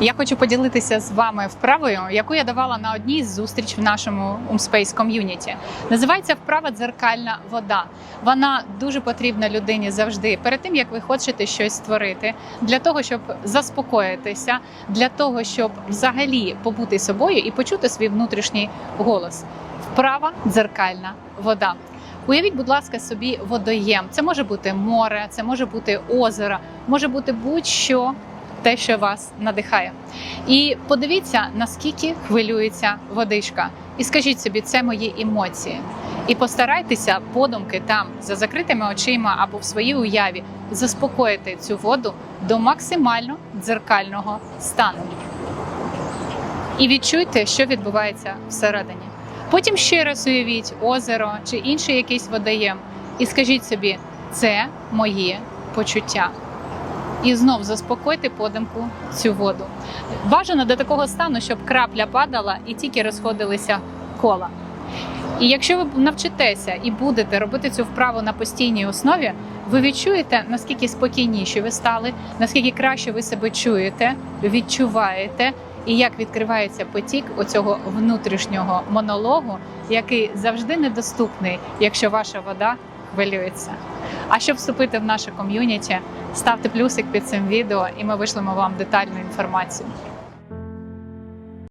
Я хочу поділитися з вами вправою, яку я давала на одній з зустріч в нашому Umspace ком'юніті. Називається вправа дзеркальна вода. Вона дуже потрібна людині завжди перед тим, як ви хочете щось створити, для того, щоб заспокоїтися, для того, щоб взагалі побути собою і почути свій внутрішній голос. Вправа дзеркальна вода. Уявіть, будь ласка, собі водоєм. Це може бути море, це може бути озеро, може бути будь-що те, що вас надихає. І подивіться, наскільки хвилюється водичка. І скажіть собі, це мої емоції. І постарайтеся подумки там за закритими очима або в своїй уяві заспокоїти цю воду до максимально дзеркального стану. І відчуйте, що відбувається всередині. Потім ще раз уявіть озеро чи інший якийсь водоєм, і скажіть собі, це мої почуття. І знов заспокойте подимку цю воду. Бажано до такого стану, щоб крапля падала і тільки розходилися кола. І якщо ви навчитеся і будете робити цю вправу на постійній основі, ви відчуєте, наскільки спокійніші ви стали, наскільки краще ви себе чуєте, відчуваєте, і як відкривається потік оцього внутрішнього монологу, який завжди недоступний, якщо ваша вода хвилюється. А щоб вступити в наше ком'юніті, ставте плюсик під цим відео, і ми вишлемо вам детальну інформацію.